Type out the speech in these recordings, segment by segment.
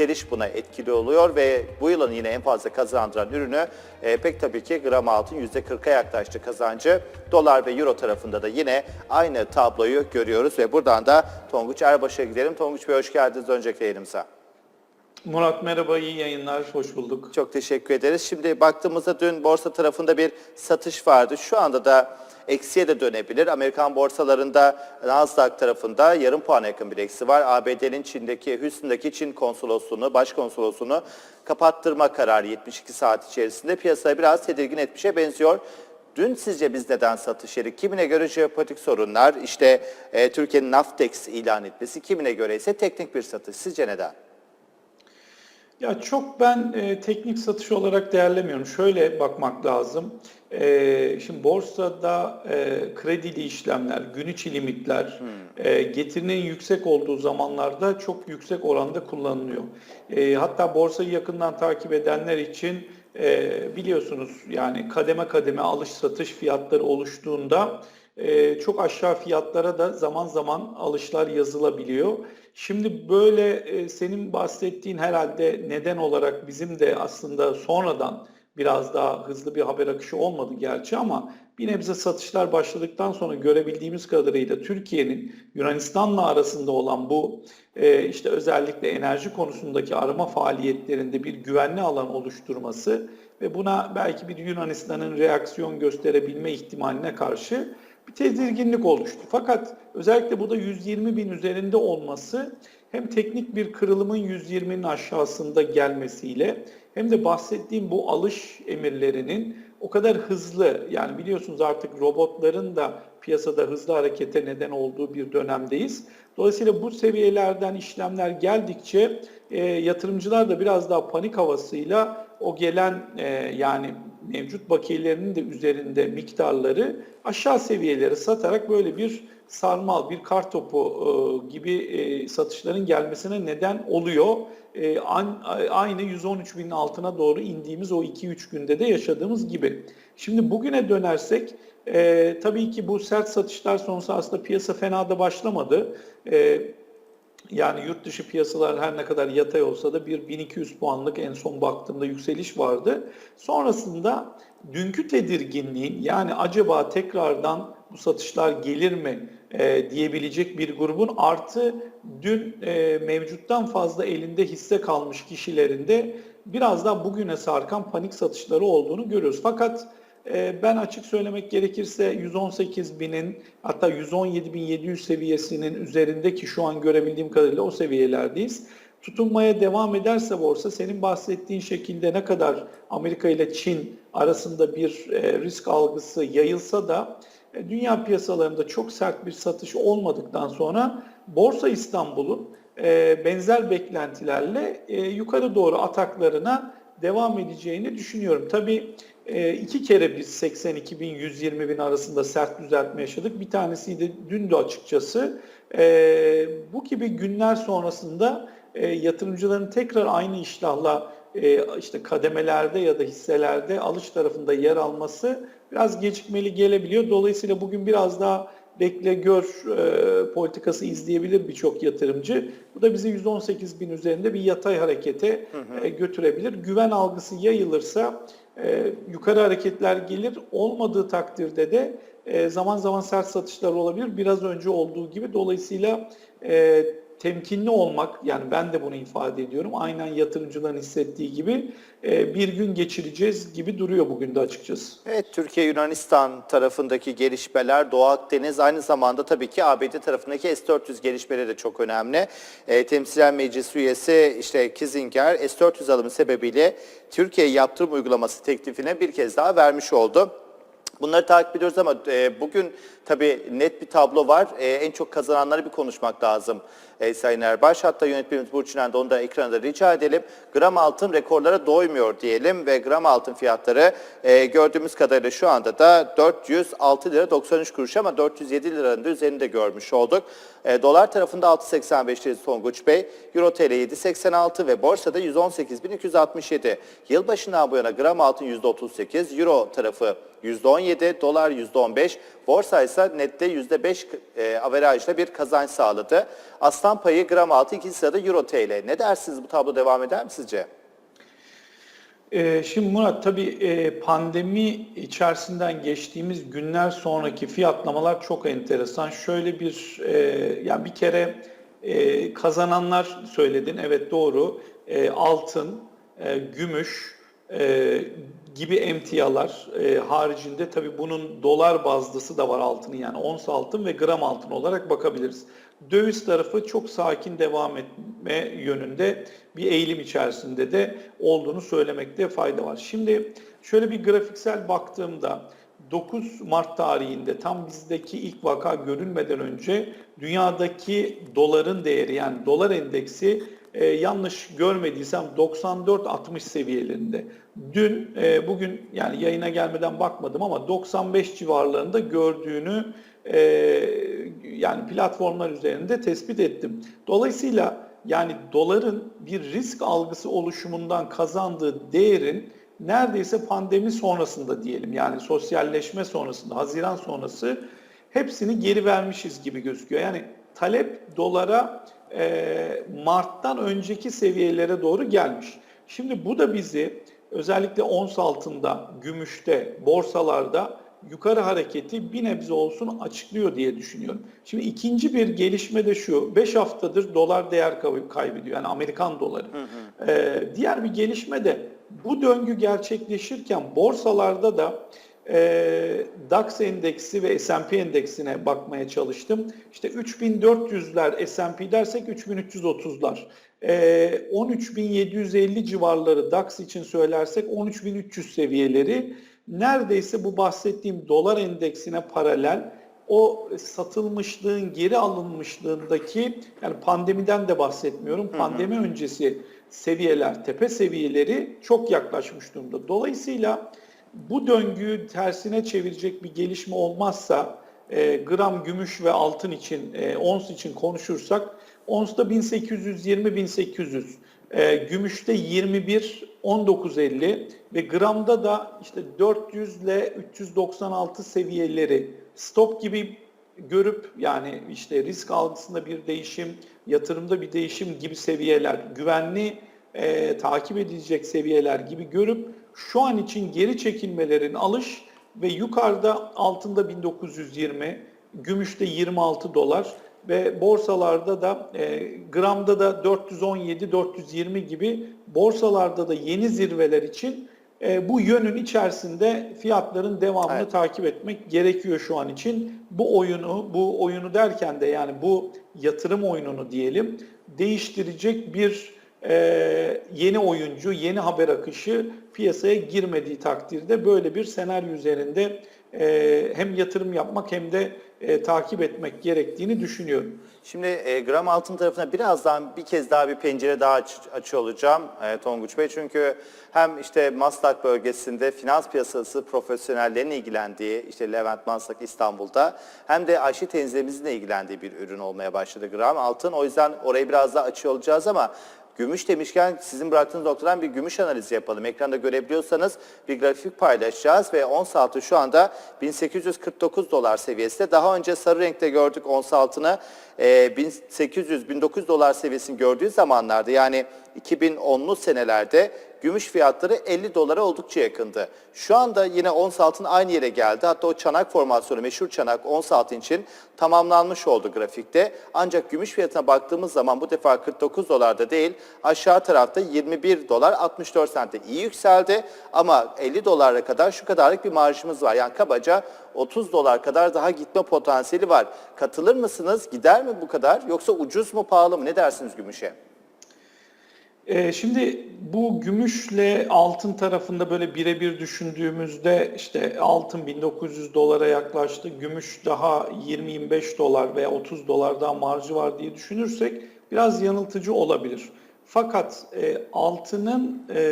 yükseliş buna etkili oluyor ve bu yılın yine en fazla kazandıran ürünü e, pek tabii ki gram altın %40'a yaklaştı kazancı. Dolar ve euro tarafında da yine aynı tabloyu görüyoruz ve buradan da Tonguç Erbaş'a gidelim. Tonguç Bey hoş geldiniz öncelikle yayınımıza. Murat merhaba, iyi yayınlar, hoş bulduk. Çok teşekkür ederiz. Şimdi baktığımızda dün borsa tarafında bir satış vardı. Şu anda da eksiye de dönebilir. Amerikan borsalarında Nasdaq tarafında yarım puana yakın bir eksi var. ABD'nin Çin'deki, Houston'daki Çin konsolosluğunu, başkonsolosluğunu kapattırma kararı 72 saat içerisinde piyasayı biraz tedirgin etmişe benziyor. Dün sizce biz neden satış yeri? Kimine göre jeopolitik sorunlar, işte e, Türkiye'nin Naftex ilan etmesi, kimine göre ise teknik bir satış. Sizce neden? Ya çok ben e, teknik satış olarak değerlemiyorum. Şöyle bakmak lazım. E, şimdi borsada e, kredili işlemler, gün içi limitler e, getirinin yüksek olduğu zamanlarda çok yüksek oranda kullanılıyor. E, hatta borsayı yakından takip edenler için e, biliyorsunuz yani kademe kademe alış satış fiyatları oluştuğunda e, çok aşağı fiyatlara da zaman zaman alışlar yazılabiliyor. Şimdi böyle e, senin bahsettiğin herhalde neden olarak bizim de aslında sonradan biraz daha hızlı bir haber akışı olmadı gerçi ama bir nebze satışlar başladıktan sonra görebildiğimiz kadarıyla Türkiye'nin Yunanistan'la arasında olan bu e, işte özellikle enerji konusundaki arama faaliyetlerinde bir güvenli alan oluşturması ve buna belki bir Yunanistan'ın reaksiyon gösterebilme ihtimaline karşı bir tedirginlik oluştu. Fakat özellikle bu da 120 bin üzerinde olması hem teknik bir kırılımın 120'nin aşağısında gelmesiyle hem de bahsettiğim bu alış emirlerinin o kadar hızlı yani biliyorsunuz artık robotların da piyasada hızlı harekete neden olduğu bir dönemdeyiz. Dolayısıyla bu seviyelerden işlemler geldikçe e, yatırımcılar da biraz daha panik havasıyla o gelen e, yani mevcut bakiyelerinin de üzerinde miktarları aşağı seviyelere satarak böyle bir sarmal, bir kar topu e, gibi e, satışların gelmesine neden oluyor. E, aynı 113 binin altına doğru indiğimiz o 2-3 günde de yaşadığımız gibi. Şimdi bugüne dönersek e, tabii ki bu sert satışlar sonrası aslında piyasa fena da başlamadı. E, yani yurt dışı piyasalar her ne kadar yatay olsa da bir 1200 puanlık en son baktığımda yükseliş vardı. Sonrasında dünkü tedirginliğin yani acaba tekrardan bu satışlar gelir mi e, diyebilecek bir grubun artı dün e, mevcuttan fazla elinde hisse kalmış kişilerin de biraz daha bugüne sarkan panik satışları olduğunu görüyoruz. Fakat ben açık söylemek gerekirse 118 binin hatta 117 bin 700 seviyesinin üzerindeki şu an görebildiğim kadarıyla o seviyelerdeyiz. Tutunmaya devam ederse borsa senin bahsettiğin şekilde ne kadar Amerika ile Çin arasında bir e, risk algısı yayılsa da e, dünya piyasalarında çok sert bir satış olmadıktan sonra Borsa İstanbul'un e, benzer beklentilerle yukarı doğru ataklarına devam edeceğini düşünüyorum. Tabii e, iki kere biz 82 bin 120 bin arasında sert düzeltme yaşadık. Bir tanesiydi dün de açıkçası. E, bu gibi günler sonrasında e, yatırımcıların tekrar aynı iştahla e, işte kademelerde ya da hisselerde alış tarafında yer alması biraz gecikmeli gelebiliyor. Dolayısıyla bugün biraz daha bekle gör e, politikası izleyebilir birçok yatırımcı. Bu da bizi 118 bin üzerinde bir yatay harekete e, götürebilir. Güven algısı yayılırsa e, yukarı hareketler gelir. Olmadığı takdirde de e, zaman zaman sert satışlar olabilir. Biraz önce olduğu gibi. Dolayısıyla e, temkinli olmak, yani ben de bunu ifade ediyorum, aynen yatırımcıların hissettiği gibi e, bir gün geçireceğiz gibi duruyor bugün de açıkçası. Evet, Türkiye-Yunanistan tarafındaki gelişmeler, Doğu Akdeniz aynı zamanda tabii ki ABD tarafındaki S-400 gelişmeleri de çok önemli. E, Temsilciler Meclisi üyesi işte Kissinger S-400 alımı sebebiyle Türkiye yaptırım uygulaması teklifine bir kez daha vermiş oldu. Bunları takip ediyoruz ama e, bugün tabii net bir tablo var. E, en çok kazananları bir konuşmak lazım e, Sayın Erbaş. Hatta yönetmenimiz Burçin'den de onu da ekrana da rica edelim. Gram altın rekorlara doymuyor diyelim ve gram altın fiyatları e, gördüğümüz kadarıyla şu anda da 406 lira 93 kuruş ama 407 liranın da üzerinde görmüş olduk. E, dolar tarafında 6.85 lirası Tonguç Bey, Euro TL 7.86 ve borsada 118.267. Yılbaşından bu yana gram altın %38, Euro tarafı %17, dolar %15, borsa ise nette %5 e, averajla bir kazanç sağladı. Aslan Aslan payı gram altı ikinci sırada Euro TL. Ne dersiniz bu tablo devam eder mi sizce? Ee, Şimdi Murat tabii e, pandemi içerisinden geçtiğimiz günler sonraki fiyatlamalar çok enteresan. Şöyle bir e, yani bir kere e, kazananlar söyledin evet doğru altın, gümüş gibi emtialar haricinde tabii bunun dolar bazlısı da var altının yani ons altın ve gram altın olarak bakabiliriz. Döviz tarafı çok sakin devam etme yönünde bir eğilim içerisinde de olduğunu söylemekte fayda var. Şimdi şöyle bir grafiksel baktığımda 9 Mart tarihinde tam bizdeki ilk vaka görülmeden önce dünyadaki doların değeri yani dolar endeksi e, yanlış görmediysem 94-60 seviyelerinde. Dün e, bugün yani yayına gelmeden bakmadım ama 95 civarlarında gördüğünü e, yani platformlar üzerinde tespit ettim. Dolayısıyla yani doların bir risk algısı oluşumundan kazandığı değerin neredeyse pandemi sonrasında diyelim yani sosyalleşme sonrasında Haziran sonrası hepsini geri vermişiz gibi gözüküyor. Yani talep dolara e, Mart'tan önceki seviyelere doğru gelmiş. Şimdi bu da bizi özellikle ons altında, gümüşte, borsalarda yukarı hareketi bir nebze olsun açıklıyor diye düşünüyorum. Şimdi ikinci bir gelişme de şu, 5 haftadır dolar değer kay- kaybediyor yani Amerikan doları. Ee, diğer bir gelişme de bu döngü gerçekleşirken borsalarda da e, DAX endeksi ve S&P endeksine bakmaya çalıştım. İşte 3400'ler S&P dersek 3330'lar. E, 13750 civarları DAX için söylersek 13300 seviyeleri neredeyse bu bahsettiğim dolar endeksine paralel o satılmışlığın geri alınmışlığındaki yani pandemiden de bahsetmiyorum. Pandemi öncesi seviyeler, tepe seviyeleri çok yaklaşmış durumda. Dolayısıyla bu döngüyü tersine çevirecek bir gelişme olmazsa e, gram gümüş ve altın için, e, ons için konuşursak onsta 1820-1800, e, gümüşte 21 1950 ve gramda da işte 400 ile 396 seviyeleri stop gibi görüp yani işte risk algısında bir değişim, yatırımda bir değişim gibi seviyeler, güvenli e, takip edilecek seviyeler gibi görüp şu an için geri çekilmelerin alış ve yukarıda altında 1920, gümüşte 26 dolar ve borsalarda da e, gramda da 417-420 gibi borsalarda da yeni zirveler için e, bu yönün içerisinde fiyatların devamını Evet. takip etmek gerekiyor şu an için. Bu oyunu, bu oyunu derken de yani bu yatırım oyununu diyelim değiştirecek bir e, yeni oyuncu, yeni haber akışı piyasaya girmediği takdirde böyle bir senaryo üzerinde e, hem yatırım yapmak hem de e, takip etmek gerektiğini düşünüyorum. Şimdi e, gram altın tarafına birazdan bir kez daha bir pencere daha aç, açıyor olacağım e, Tonguç Bey. Çünkü hem işte Maslak bölgesinde finans piyasası profesyonellerinin ilgilendiği, işte Levent Maslak İstanbul'da hem de Ayşe teyzemizin ilgilendiği bir ürün olmaya başladı gram altın. O yüzden orayı biraz daha açıyor olacağız ama Gümüş demişken sizin bıraktığınız noktadan bir gümüş analizi yapalım. Ekranda görebiliyorsanız bir grafik paylaşacağız ve ons altı şu anda 1849 dolar seviyesinde. Daha önce sarı renkte gördük ons altını e, 1800-1900 dolar seviyesini gördüğü zamanlarda yani 2010'lu senelerde gümüş fiyatları 50 dolara oldukça yakındı. Şu anda yine ons altın aynı yere geldi. Hatta o çanak formasyonu meşhur çanak ons altın için tamamlanmış oldu grafikte. Ancak gümüş fiyatına baktığımız zaman bu defa 49 dolarda değil aşağı tarafta 21 dolar 64 sente iyi yükseldi. Ama 50 dolara kadar şu kadarlık bir marjımız var. Yani kabaca 30 dolar kadar daha gitme potansiyeli var. Katılır mısınız? Gider mi bu kadar? Yoksa ucuz mu pahalı mı? Ne dersiniz gümüşe? Ee, şimdi bu gümüşle altın tarafında böyle birebir düşündüğümüzde işte altın 1900 dolara yaklaştı, gümüş daha 20-25 dolar veya 30 dolar daha marjı var diye düşünürsek biraz yanıltıcı olabilir. Fakat e, altının e,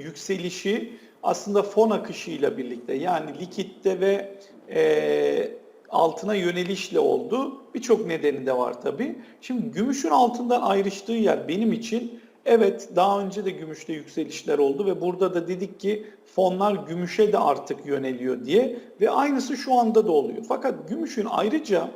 yükselişi aslında fon akışıyla birlikte yani likitte ve e, altına yönelişle oldu. Birçok nedeni de var tabii. Şimdi gümüşün altından ayrıştığı yer benim için evet daha önce de gümüşte yükselişler oldu ve burada da dedik ki fonlar gümüşe de artık yöneliyor diye ve aynısı şu anda da oluyor. Fakat gümüşün ayrıca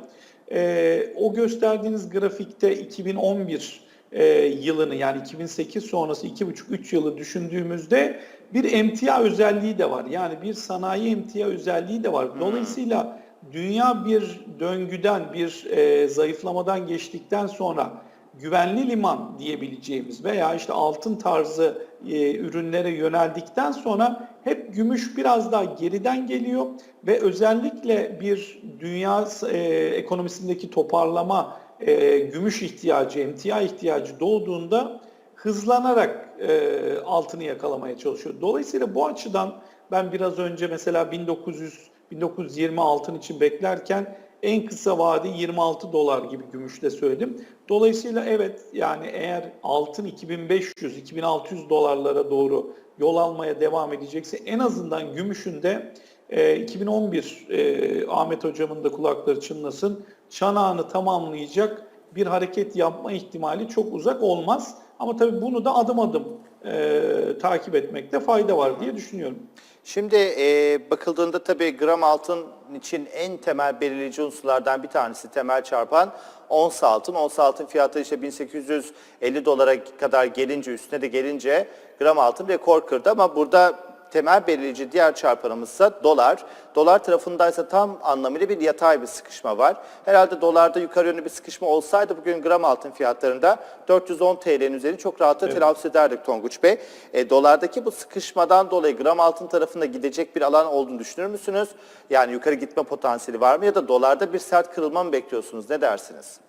e, o gösterdiğiniz grafikte 2011 e, yılını yani 2008 sonrası 2,5-3 yılı düşündüğümüzde bir emtia özelliği de var. Yani bir sanayi emtia özelliği de var. Dolayısıyla dünya bir döngüden, bir e, zayıflamadan geçtikten sonra güvenli liman diyebileceğimiz veya işte altın tarzı e, ürünlere yöneldikten sonra hep gümüş biraz daha geriden geliyor ve özellikle bir dünya e, ekonomisindeki toparlama, e, gümüş ihtiyacı, emtia ihtiyacı doğduğunda hızlanarak e, altını yakalamaya çalışıyor. Dolayısıyla bu açıdan ben biraz önce mesela 1900 1920 altın için beklerken en kısa vade 26 dolar gibi gümüşte söyledim. Dolayısıyla evet yani eğer altın 2500-2600 dolarlara doğru yol almaya devam edecekse en azından gümüşün de e, 2011 e, Ahmet hocamın da kulakları çınlasın çanağını tamamlayacak bir hareket yapma ihtimali çok uzak olmaz. Ama tabii bunu da adım adım e, takip etmekte fayda var diye düşünüyorum. Şimdi e, bakıldığında tabii gram altın için en temel belirleyici unsurlardan bir tanesi temel çarpan ons altın. Ons altın fiyatı işte 1850 dolara kadar gelince üstüne de gelince gram altın rekor kırdı ama burada temel belirleyici diğer çarpanımızsa dolar. Dolar tarafındaysa tam anlamıyla bir yatay bir sıkışma var. Herhalde dolarda yukarı yönlü bir sıkışma olsaydı bugün gram altın fiyatlarında 410 TL'nin üzeri çok rahatlıkla Evet. telaffuz ederdik Tonguç Bey. E, dolardaki bu sıkışmadan dolayı gram altın tarafında gidecek bir alan olduğunu düşünür müsünüz? Yani yukarı gitme potansiyeli var mı ya da dolarda bir sert kırılma mı bekliyorsunuz? Ne dersiniz?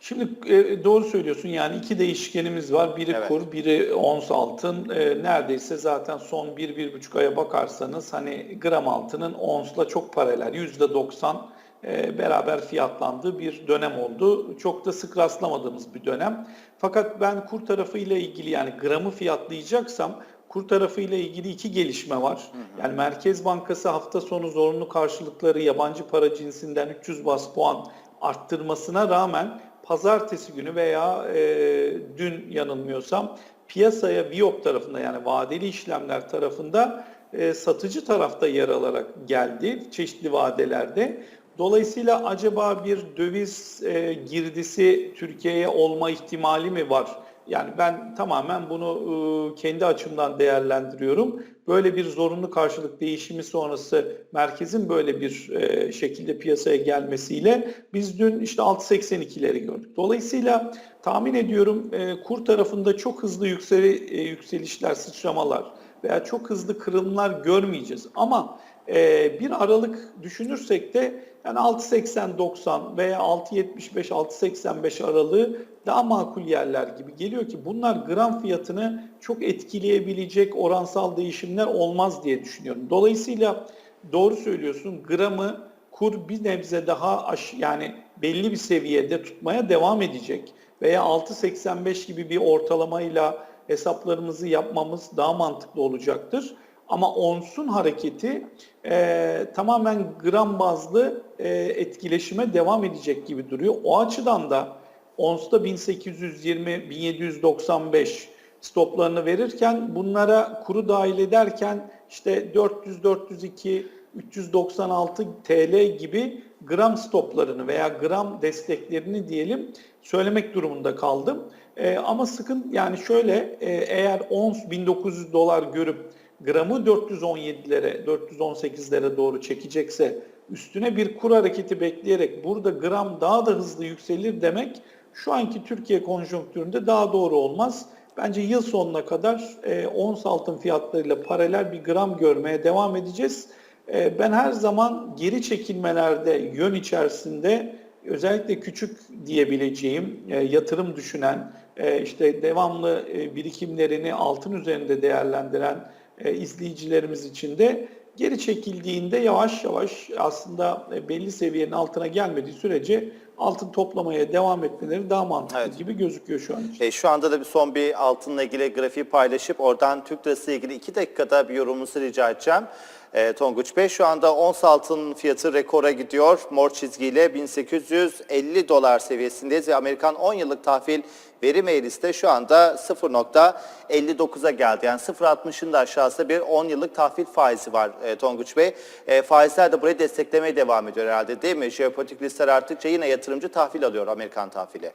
Şimdi e, doğru söylüyorsun yani iki değişkenimiz var. Biri Evet. kur, biri ons altın. E, neredeyse zaten son bir, bir buçuk aya bakarsanız hani gram altının onsla çok paralel. Yüzde doksan e, beraber fiyatlandığı bir dönem oldu. Çok da sık rastlamadığımız bir dönem. Fakat ben kur tarafıyla ilgili yani gramı fiyatlayacaksam kur tarafıyla ilgili iki gelişme var. Yani Merkez Bankası hafta sonu zorunlu karşılıkları yabancı para cinsinden 300 bas puan arttırmasına rağmen pazartesi günü veya e, dün yanılmıyorsam piyasaya Viyop tarafında yani vadeli işlemler tarafında e, satıcı tarafta yer alarak geldi çeşitli vadelerde. Dolayısıyla acaba bir döviz e, girdisi Türkiye'ye olma ihtimali mi var? Yani ben tamamen bunu e, kendi açımdan değerlendiriyorum. Böyle bir zorunlu karşılık değişimi sonrası merkezin böyle bir e, şekilde piyasaya gelmesiyle biz dün işte 6.82'leri gördük. Dolayısıyla tahmin ediyorum e, kur tarafında çok hızlı yükseli, yükselişler, sıçramalar veya çok hızlı kırılımlar görmeyeceğiz. Ama bir aralık düşünürsek de yani 6.80-90 veya 6.75-6.85 aralığı daha makul yerler gibi geliyor ki bunlar gram fiyatını çok etkileyebilecek oransal değişimler olmaz diye düşünüyorum. Dolayısıyla doğru söylüyorsun gramı kur bir nebze daha aş yani belli bir seviyede tutmaya devam edecek veya 6.85 gibi bir ortalamayla hesaplarımızı yapmamız daha mantıklı olacaktır. Ama onsun hareketi e, tamamen gram bazlı e, etkileşime devam edecek gibi duruyor. O açıdan da onsta 1820-1795 stoplarını verirken bunlara kuru dahil ederken işte 400-402 396 TL gibi gram stoplarını veya gram desteklerini diyelim söylemek durumunda kaldım. E, ama sıkın yani şöyle e, eğer ons 1900 dolar görüp gramı 417'lere 418'lere doğru çekecekse üstüne bir kur hareketi bekleyerek burada gram daha da hızlı yükselir demek şu anki Türkiye konjonktüründe daha doğru olmaz. Bence yıl sonuna kadar e, ons altın fiyatlarıyla paralel bir gram görmeye devam edeceğiz. E, ben her zaman geri çekilmelerde yön içerisinde özellikle küçük diyebileceğim e, yatırım düşünen, e, işte devamlı e, birikimlerini altın üzerinde değerlendiren e, izleyicilerimiz için de geri çekildiğinde yavaş yavaş aslında e, belli seviyenin altına gelmediği sürece altın toplamaya devam etmeleri daha mantıklı Evet. gibi gözüküyor şu an için. E, şu anda da bir son bir altınla ilgili grafiği paylaşıp oradan Türk lirası ile ilgili iki dakikada bir yorumunuzu rica edeceğim. E, Tonguç Bey şu anda ons altın fiyatı rekora gidiyor. Mor çizgiyle 1850 dolar seviyesindeyiz ve Amerikan 10 yıllık tahvil verim eğrisi şu anda 0.59'a geldi. Yani 0.60'ın da aşağısında bir 10 yıllık tahvil faizi var e, Tonguç Bey. E, faizler de burayı desteklemeye devam ediyor herhalde değil mi? Jeopolitik riskler arttıkça yine yatırımcı tahvil alıyor Amerikan tahvili.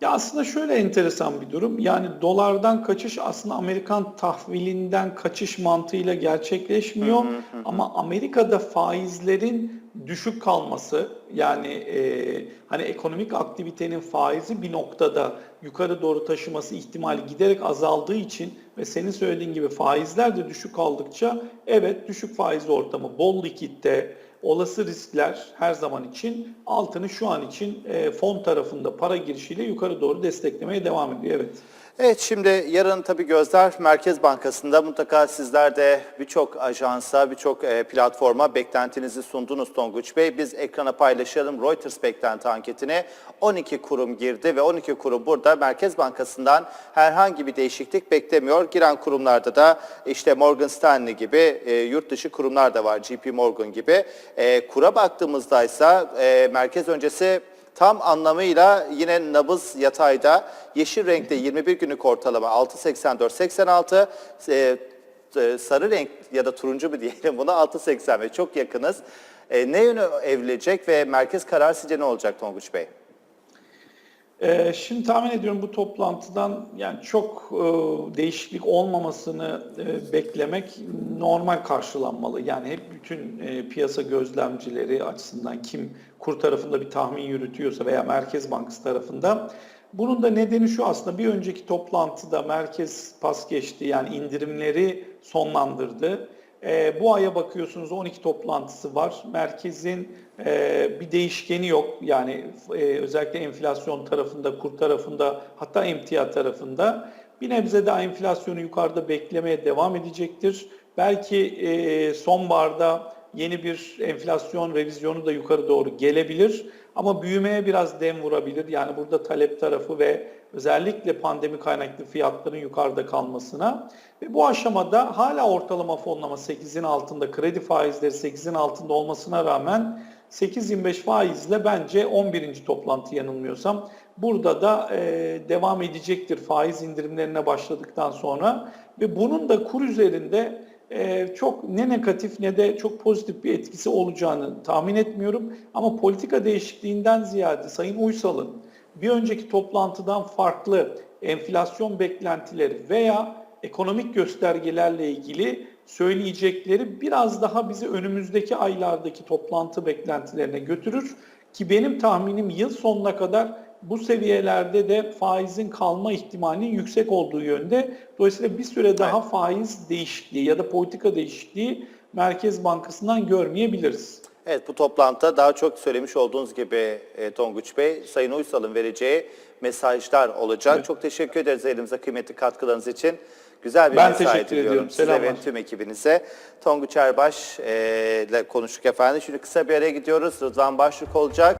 Ya aslında şöyle enteresan bir durum. Yani dolardan kaçış aslında Amerikan tahvilinden kaçış mantığıyla gerçekleşmiyor. Ama Amerika'da faizlerin düşük kalması yani e, hani ekonomik aktivitenin faizi bir noktada yukarı doğru taşıması ihtimali giderek azaldığı için ve senin söylediğin gibi faizler de düşük kaldıkça evet düşük faiz ortamı, bol likitte, olası riskler her zaman için altını şu an için e, fon tarafında para girişiyle yukarı doğru desteklemeye devam ediyor. Evet. Evet şimdi yarın tabii gözler Merkez Bankası'nda mutlaka sizler de birçok ajansa, birçok e, platforma beklentinizi sundunuz Tonguç Bey. Biz ekrana paylaşalım Reuters beklenti anketine 12 kurum girdi ve 12 kurum burada Merkez Bankası'ndan herhangi bir değişiklik beklemiyor. Giren kurumlarda da işte Morgan Stanley gibi e, yurt dışı kurumlar da var JP Morgan gibi. E, kura baktığımızda ise merkez öncesi Tam anlamıyla yine nabız yatayda yeşil renkte 21 günlük ortalama 6.84-86 e, e, sarı renk ya da turuncu mu diyelim buna 6.80 ve çok yakınız. E, ne yönü evrilecek ve merkez karar sizce ne olacak Tonguç Bey? Ee, şimdi tahmin ediyorum bu toplantıdan yani çok e, değişiklik olmamasını e, beklemek normal karşılanmalı. Yani hep bütün e, piyasa gözlemcileri açısından kim kur tarafında bir tahmin yürütüyorsa veya Merkez Bankası tarafında bunun da nedeni şu aslında bir önceki toplantıda merkez pas geçti yani indirimleri sonlandırdı. E, bu aya bakıyorsunuz 12 toplantısı var. Merkezin e, bir değişkeni yok. Yani e, özellikle enflasyon tarafında, kur tarafında hatta emtia tarafında bir nebze daha enflasyonu yukarıda beklemeye devam edecektir. Belki e, sonbaharda yeni bir enflasyon revizyonu da yukarı doğru gelebilir. Ama büyümeye biraz dem vurabilir. Yani burada talep tarafı ve özellikle pandemi kaynaklı fiyatların yukarıda kalmasına ve bu aşamada hala ortalama fonlama 8'in altında, kredi faizleri 8'in altında olmasına rağmen 8.25 faizle bence 11. toplantı yanılmıyorsam burada da e, devam edecektir faiz indirimlerine başladıktan sonra ve bunun da kur üzerinde e, çok ne negatif ne de çok pozitif bir etkisi olacağını tahmin etmiyorum. Ama politika değişikliğinden ziyade Sayın Uysal'ın bir önceki toplantıdan farklı enflasyon beklentileri veya ekonomik göstergelerle ilgili söyleyecekleri biraz daha bizi önümüzdeki aylardaki toplantı beklentilerine götürür ki benim tahminim yıl sonuna kadar bu seviyelerde de faizin kalma ihtimalinin yüksek olduğu yönde. Dolayısıyla bir süre daha faiz değişikliği ya da politika değişikliği Merkez Bankası'ndan görmeyebiliriz. Evet bu toplantıda daha çok söylemiş olduğunuz gibi e, Tonguç Bey, Sayın Uysal'ın vereceği mesajlar olacak. Çok teşekkür ederiz elimize kıymetli katkılarınız için. Güzel bir Ben mesai teşekkür diliyorum ediyorum. size ve tüm ekibinize. Tonguç Erbaş e, ile konuştuk efendim. Şimdi kısa bir araya gidiyoruz. Rıdvan Başlık olacak.